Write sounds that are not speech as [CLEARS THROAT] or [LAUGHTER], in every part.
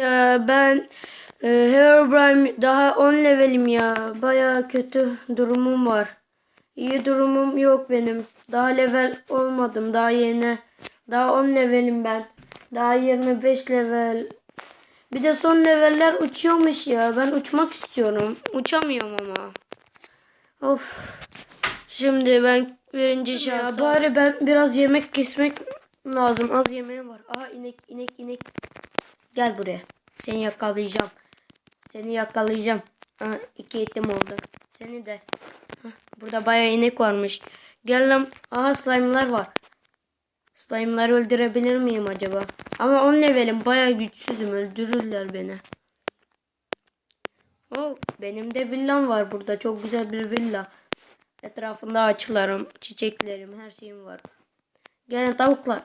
Ya ben e, Herobrine daha 10 levelim ya. Baya kötü durumum var. İyi durumum yok benim. Daha level olmadım. Daha yeni. Daha 10 levelim ben. Daha 25 level. Bir de son leveller uçuyormuş ya. Ben uçmak istiyorum. Uçamıyorum ama. Of. Şimdi ben birinci şansa. bari ben biraz yemek kesmek lazım. Az yemeğim var. Aa inek inek inek. Gel buraya. Seni yakalayacağım. Seni yakalayacağım. Aha, iki etim oldu. Seni de. Hah, burada bayağı inek varmış. Gel lan. Aha slime'lar var. Slime'ları öldürebilir miyim acaba? Ama 10 levelim. Bayağı güçsüzüm. Öldürürler beni. Oh, benim de villam var burada. Çok güzel bir villa. Etrafında ağaçlarım, çiçeklerim, her şeyim var. Gelin tavuklar.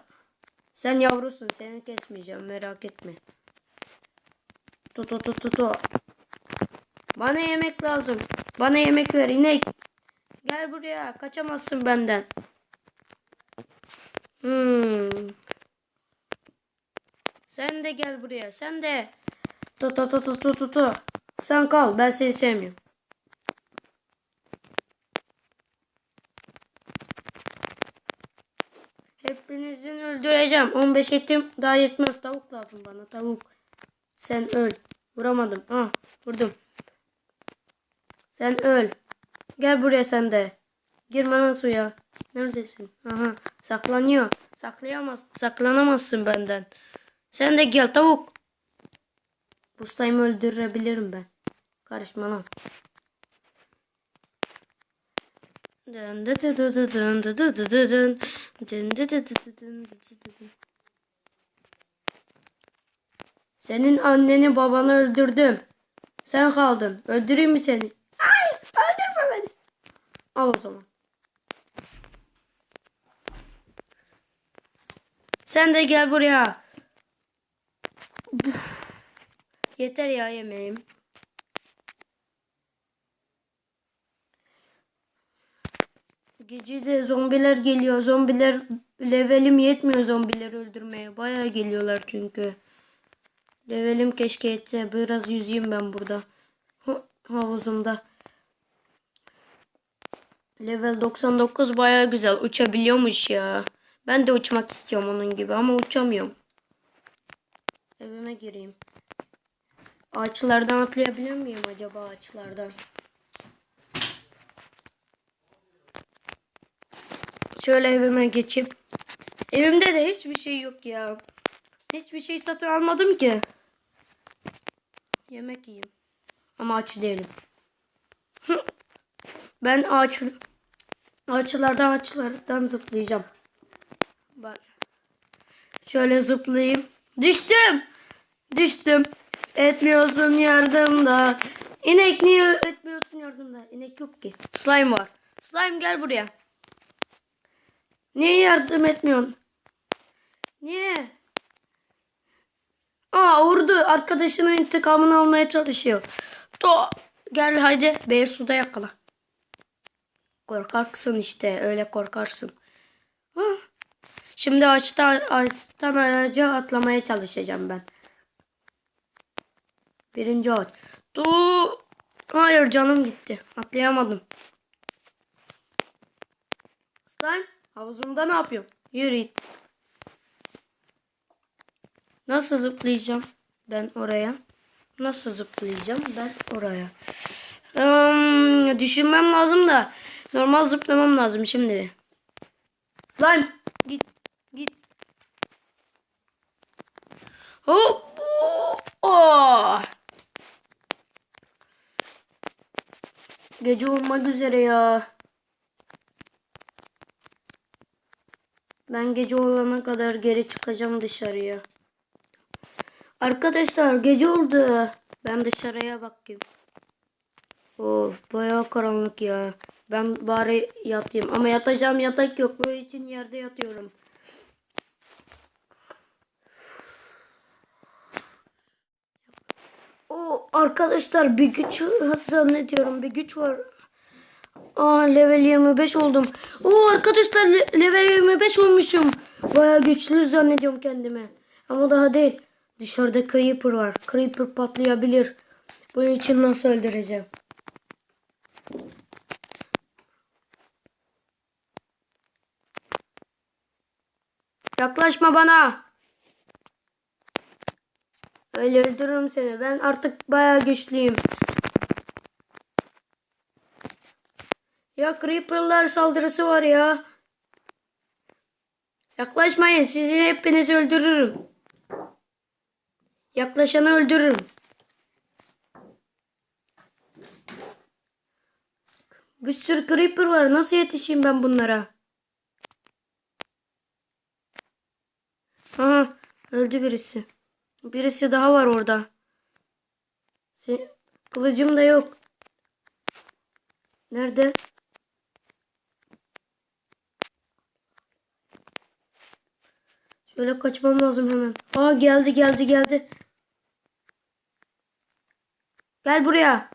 Sen yavrusun. Seni kesmeyeceğim. Merak etme. Tu tu tu tu tu. Bana yemek lazım. Bana yemek ver inek. Gel buraya. Kaçamazsın benden. Hmm. Sen de gel buraya. Sen de. Tu tu tu tu tu tu tu. Sen kal. Ben seni sevmiyorum. Hepinizin öldüreceğim. 15 etim daha yetmez. Tavuk lazım bana. Tavuk. Sen öl. Vuramadım. Ah vurdum. Sen öl. Gel buraya sen de. Girme lan suya. Neredesin? Aha saklanıyor. Saklayamaz, saklanamazsın benden. Sen de gel tavuk. Slime'ı öldürebilirim ben. Karışma lan. Dın dı dı dı dı dın dı dı dı dı dın. Dın dı dı dı dı dın dı dı dı. Senin anneni babanı öldürdüm. Sen kaldın. Öldüreyim mi seni? Hayır öldürme beni. Al o zaman. Sen de gel buraya. Yeter ya yemeğim. Gece de zombiler geliyor. Zombiler levelim yetmiyor zombileri öldürmeye. Bayağı geliyorlar çünkü. Levelim keşke yetse. Biraz yüzeyim ben burada. Havuzumda. Level 99 bayağı güzel. Uçabiliyormuş ya. Ben de uçmak istiyorum onun gibi ama uçamıyorum. Evime gireyim. Ağaçlardan atlayabilir miyim acaba ağaçlardan? Şöyle evime geçeyim. Evimde de hiçbir şey yok ya. Hiçbir şey satın almadım ki. Yemek yiyeyim. Ama aç değilim. [LAUGHS] ben ağaç ağaçlardan ağaçlardan zıplayacağım. Ben şöyle zıplayayım. Düştüm. Düştüm. Etmiyorsun yardımda. İnek niye etmiyorsun yardımda? İnek yok ki. Slime var. Slime gel buraya. Niye yardım etmiyorsun? Niye? Arkadaşının intikamını almaya çalışıyor. To gel haydi beni suda yakala. Korkarsın işte. Öyle korkarsın. Hah. Şimdi ağaçtan, ağaçtan ağaca atlamaya çalışacağım ben. Birinci ağaç. Tu. Hayır canım gitti. Atlayamadım. Slime havuzumda ne yapıyorsun? Yürü. Nasıl zıplayacağım ben oraya? Nasıl zıplayacağım ben oraya? Hmm, düşünmem lazım da normal zıplamam lazım şimdi. Slime git git. Hop. Gece olmak üzere ya. Ben gece olana kadar geri çıkacağım dışarıya. Arkadaşlar gece oldu. Ben dışarıya bakayım. Of bayağı karanlık ya. Ben bari yatayım. Ama yatacağım yatak yok. Bu için yerde yatıyorum. O arkadaşlar bir güç zannediyorum. Bir güç var. Aa level 25 oldum. O arkadaşlar le- level 25 olmuşum. Bayağı güçlü zannediyorum kendimi. Ama daha değil. Dışarıda Creeper var. Creeper patlayabilir. Bunun için nasıl öldüreceğim? Yaklaşma bana. Öyle öldürürüm seni. Ben artık bayağı güçlüyüm. Ya Creeper'lar saldırısı var ya. Yaklaşmayın. Sizi hepinizi öldürürüm. Yaklaşanı öldürürüm. Bir sürü Creeper var. Nasıl yetişeyim ben bunlara? Aha öldü birisi. Birisi daha var orada. Kılıcım da yok. Nerede? Şöyle kaçmam lazım hemen. Aa geldi geldi geldi. Gel buraya.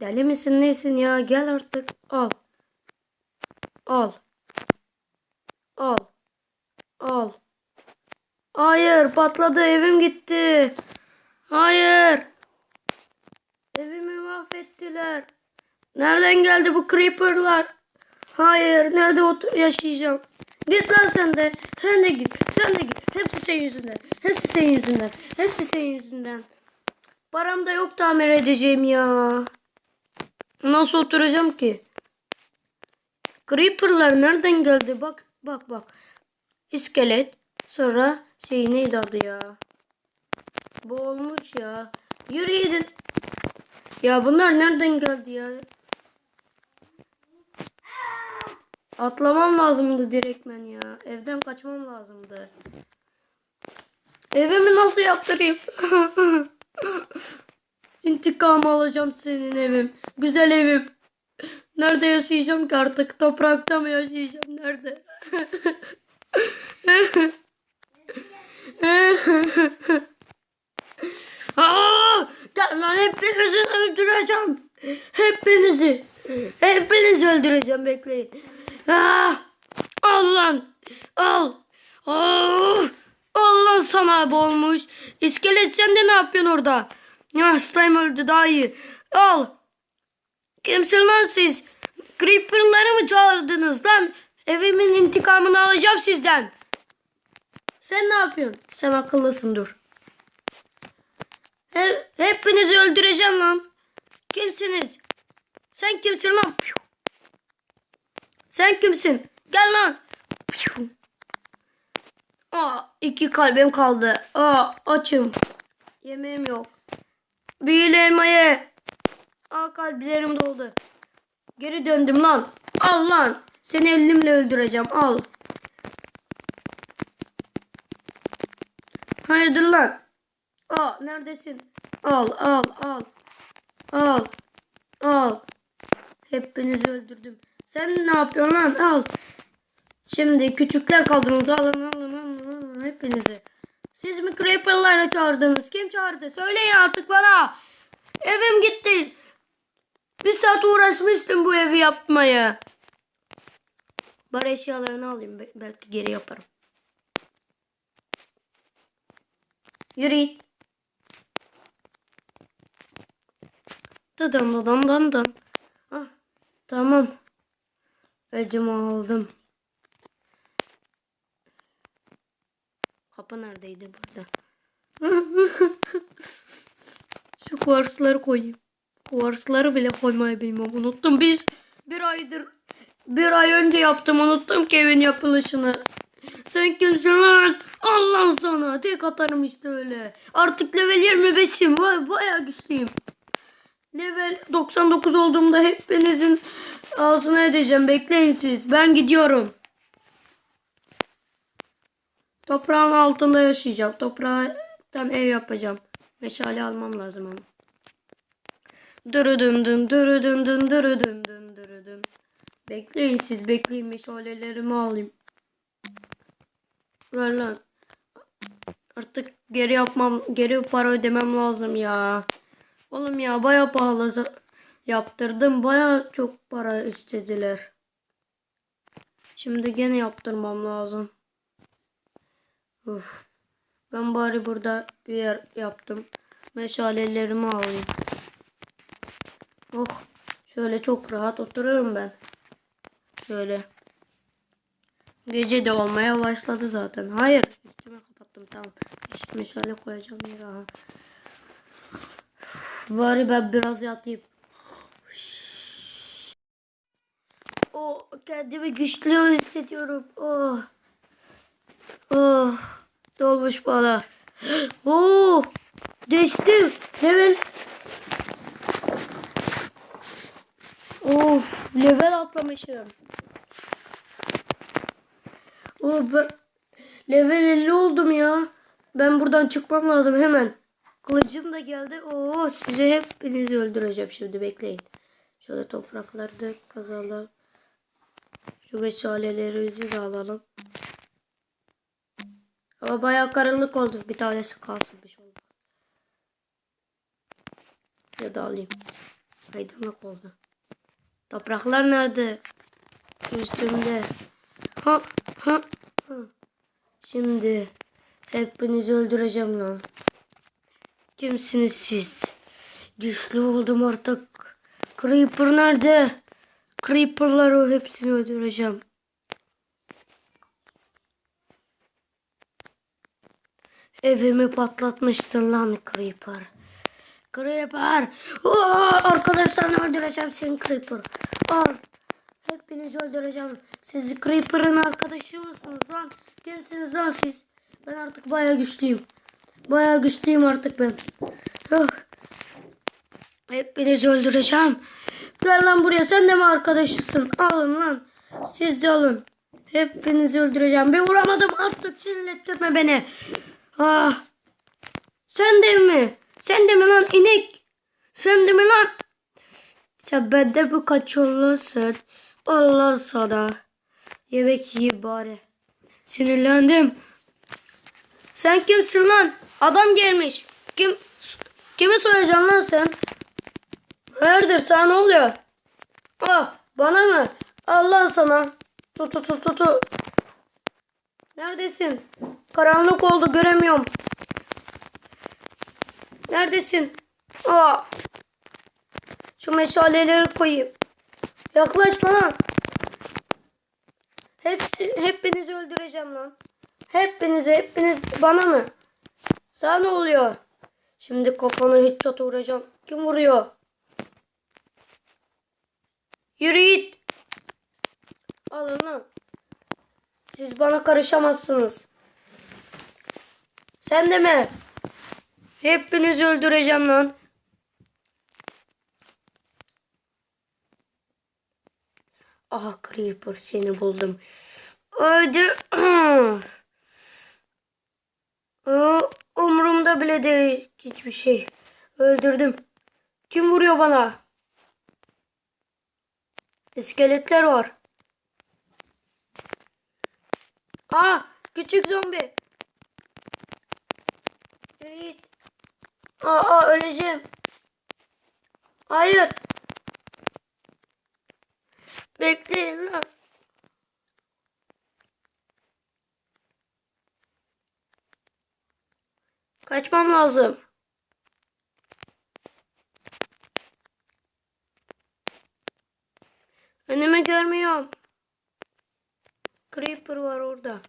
Deli misin nesin ya? Gel artık. Al. Al. Al. Hayır patladı evim gitti. Hayır. Evimi mahvettiler. Nereden geldi bu creeperlar? Hayır nerede otur yaşayacağım? Git lan sen de. Sen de git. Sen de git. Hepsi senin yüzünden. Hepsi senin yüzünden. Hepsi senin yüzünden. Param da yok tamir edeceğim ya. Nasıl oturacağım ki? Creeper'lar nereden geldi? Bak bak bak. İskelet. Sonra şey neydi adı ya? Bu olmuş ya. Yürü gidin. Ya bunlar nereden geldi ya? Atlamam lazımdı direktmen ya. Evden kaçmam lazımdı. Evimi nasıl yaptırayım? [LAUGHS] İntikam alacağım senin evim. Güzel evim. Nerede yaşayacağım ki artık? Toprakta mı yaşayacağım? Nerede? [LAUGHS] [LAUGHS] Aa, ben hepinizi öldüreceğim. Hepinizi. Hepinizi öldüreceğim bekleyin. Aa, al lan. Al. Aa, al lan sana bolmuş. İskelet sen de ne yapıyorsun orada? Ya slime öldü daha iyi. Al. Kimsin lan siz? Creeper'ları mı çağırdınız lan? Evimin intikamını alacağım sizden. Sen ne yapıyorsun? Sen akıllısın dur. He, hepinizi öldüreceğim lan. Kimsiniz? Sen kimsin lan? Sen kimsin? Gel lan. Aa, iki kalbim kaldı. Aa, açım. Yemeğim yok. Büyülü elmayı. Aa, kalplerim doldu. Geri döndüm lan. Al lan. Seni elimle öldüreceğim. Al. Hayırdır lan? Aa neredesin? Al al al. Al. Al. Hepinizi öldürdüm. Sen ne yapıyorsun lan? Al. Şimdi küçükler kaldınız. Alın alın alın alın hepinizi. Siz mi Creeper'larla çağırdınız? Kim çağırdı? Söyleyin artık bana. Evim gitti. Bir saat uğraşmıştım bu evi yapmaya. Bari eşyalarını alayım. Be- Belki geri yaparım. Yürü git. Dıdan dıdan dıdan dıdan. Ah, tamam. Öcümü aldım. Kapı neredeydi burada? [LAUGHS] Şu kuvarsları koyayım. Kuvarsları bile koymayı bilmem. Unuttum. Biz bir aydır bir ay önce yaptım. Unuttum ki evin yapılışını. Sen kimsin lan? Allah sana. Tek atarım işte öyle. Artık level 25'im. Vay bayağı güçlüyüm. Level 99 olduğumda hepinizin ağzına edeceğim. Bekleyin siz. Ben gidiyorum. Toprağın altında yaşayacağım. Topraktan ev yapacağım. Meşale almam lazım ama. Dırıdın dın dırıdın dın dırıdın dın dırıdın. Bekleyin siz bekleyin meşalelerimi alayım. Ver lan. Artık geri yapmam, geri para ödemem lazım ya. Oğlum ya baya pahalı yaptırdım. Baya çok para istediler. Şimdi gene yaptırmam lazım. Uf. Ben bari burada bir yer yaptım. Meşalelerimi alayım. Oh. Şöyle çok rahat oturuyorum ben. Şöyle. Gece de olmaya başladı zaten. Hayır. Üstüme kapattım tamam. İşte meşale koyacağım yere. Aha. Bari ben biraz yatayım. Oh, kendimi güçlü hissediyorum. Oh. Oh. Dolmuş bana. Oh. Düştüm. Level. Of. Level atlamışım. Oh, ben level 50 oldum ya. Ben buradan çıkmam lazım hemen. Kılıcım da geldi. Oo size hepinizi öldüreceğim şimdi bekleyin. Şöyle toprakları da kazalım. Şu meşalelerimizi de alalım. Ama bayağı karanlık oldu. Bir tanesi kalsın bir şey olmaz. Ya da alayım. Aydınlık oldu. Topraklar nerede? Üstümde. Ha ha. Şimdi hepinizi öldüreceğim lan. Kimsiniz siz? Güçlü oldum artık. Creeper nerede? Creeper'ları hepsini öldüreceğim. Evimi patlatmıştın lan Creeper. Creeper. Oo, arkadaşlarını öldüreceğim seni Creeper. Al. Hepinizi öldüreceğim. Siz Creeper'ın arkadaşı mısınız lan? Kimsiniz lan siz? Ben artık bayağı güçlüyüm. Bayağı güçlüyüm artık ben. Oh. Hepinizi öldüreceğim. Gel lan buraya sen de mi arkadaşısın? Alın lan. Siz de alın. Hepinizi öldüreceğim. Bir vuramadım artık sinirlettirme beni. Ah. Sen de mi? Sen de mi lan inek? Sen de mi lan? Sen bende mi kaçıyorsun? Allah sana. Yemek yiyeyim bari. Sinirlendim. Sen kimsin lan? Adam gelmiş. Kim kimi soyacaksın lan sen? Hayırdır sana ne oluyor? Ah bana mı? Allah sana. Tut tut tut tut. Neredesin? Karanlık oldu göremiyorum. Neredesin? Aa. Şu meşaleleri koyayım. Yaklaş bana. Hepsi, hepinizi öldüreceğim lan. Hepinizi, hepiniz bana mı? Sana ne oluyor? Şimdi kafana hiç çatı vuracağım. Kim vuruyor? Yürü git. Alın lan. Siz bana karışamazsınız. Sen de mi? Hepinizi öldüreceğim lan. Ah Creeper seni buldum. Hadi. Aa, [CLEARS THROAT] umurumda bile değil hiçbir şey. Öldürdüm. Kim vuruyor bana? İskeletler var. Aa, küçük zombi. Yürü git. Aa, öleceğim. Hayır. Bekleyin lan. Kaçmam lazım. Önümü görmüyorum. Creeper var orada.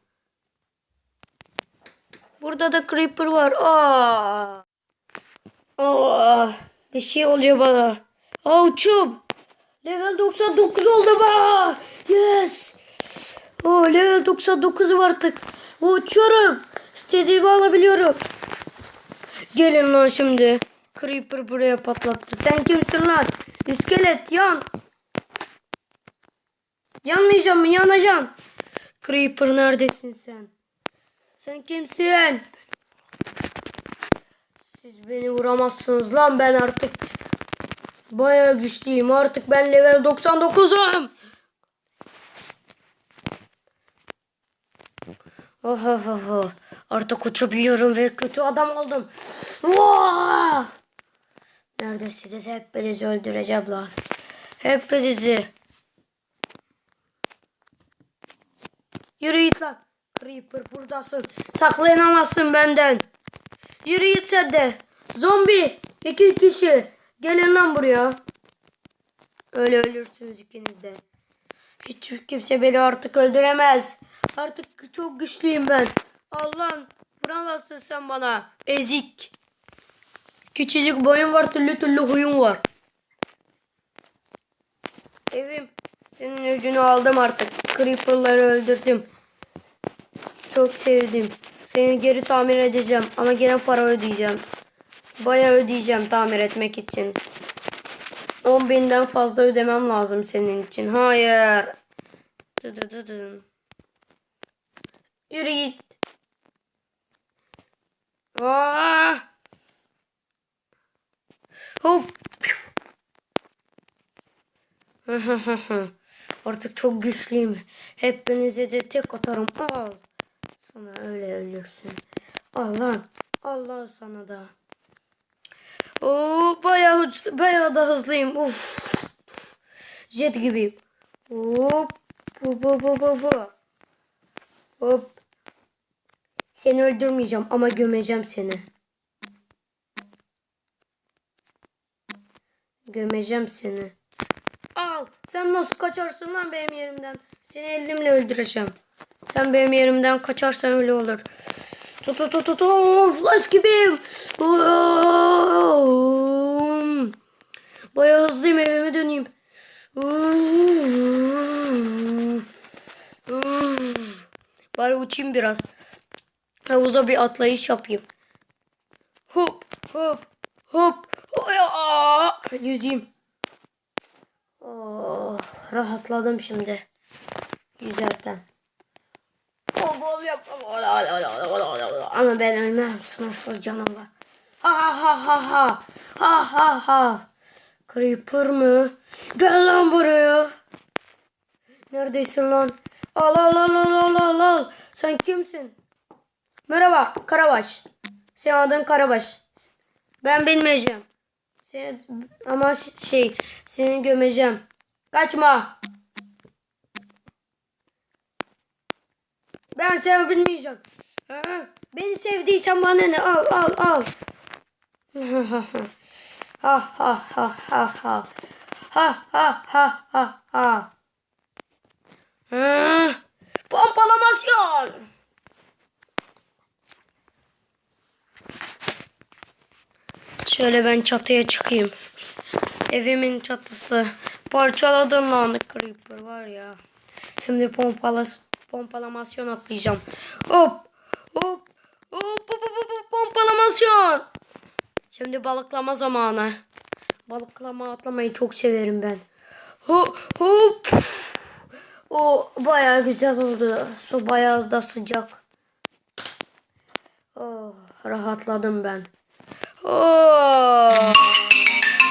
Burada da Creeper var. Aa. Aa. Bir şey oluyor bana. Aa uçum. Level 99 oldu ba. Yes. Oh level 99 var artık. Uçuyorum. İstediğimi alabiliyorum. Gelin lan şimdi. Creeper buraya patlattı. Sen kimsin lan? İskelet yan. Yanmayacağım mı? Yanacaksın. Creeper neredesin sen? Sen kimsin? Siz beni vuramazsınız lan ben artık bayağı güçlüyüm. Artık ben level 99'um. Oh oh oh oh. Artık uçabiliyorum ve kötü adam oldum. Vaa! Neredesiniz? Hepinizi öldüreceğim lan. Hepinizi. Yürü git lan. Creeper buradasın. Saklayamazsın benden. Yürü git sen de. Zombi. İki kişi. Gelin lan buraya. Öyle ölürsünüz ikiniz de. Hiç kimse beni artık öldüremez. Artık çok güçlüyüm ben. Allah'ım vuramazsın sen bana. Ezik. Küçücük boyun var türlü türlü huyun var. Evim. Senin öcünü aldım artık. Creeper'ları öldürdüm. Çok sevdim. Seni geri tamir edeceğim ama gene para ödeyeceğim. Bayağı ödeyeceğim tamir etmek için. 10 binden fazla ödemem lazım senin için. Hayır. Dı dı dı dı. Yürü git. Aa! Hop. [LAUGHS] Artık çok güçlüyüm. Hepinize de tek atarım. Al. Sana öyle ölürsün. Al lan. Allah sana da. Oo bayağı hız- bayağı da hızlıyım. Uf. Jet gibiyim. Hop. Bu bu bu bu. Hop. Seni öldürmeyeceğim ama gömeceğim seni. Gömeceğim seni. Al. Sen nasıl kaçarsın lan benim yerimden? Seni elimle öldüreceğim. Sen benim yerimden kaçarsan öyle olur. Tut tut tut tut. Flash gibiyim. Bayağı hızlıyım evime döneyim. Bari uçayım biraz. Havuza bir atlayış yapayım. Hop hop hop. Yüzeyim. Oh, rahatladım şimdi. Yüzerken. Bol yap. Ama ben ölmem. Sınırsız canım var. Ha ha ha ha. Ha ha ha. Creeper mı? Gel lan buraya. Neredesin lan? Al al al al al al al. Sen kimsin? Merhaba Karabaş. Senin adın Karabaş. Ben bilmeyeceğim. Seni, ama şey seni gömeceğim. Kaçma. Ben seni bilmeyeceğim. Ha, Beni sevdiysen bana ne? Al al al. ha ha ha ha ha. Ha ha ha ha ha. Ha, Pompalamasyon. Şöyle ben çatıya çıkayım. Evimin çatısı. Parçaladın lan Creeper var ya. Şimdi pompalas pompalamasyon atlayacağım. Hop hop hop hop hop, hop, pompalamasyon. Şimdi balıklama zamanı. Balıklama atlamayı çok severim ben. Hop hop. O bayağı güzel oldu. Su bayağı da sıcak. Oh, rahatladım ben. Oh.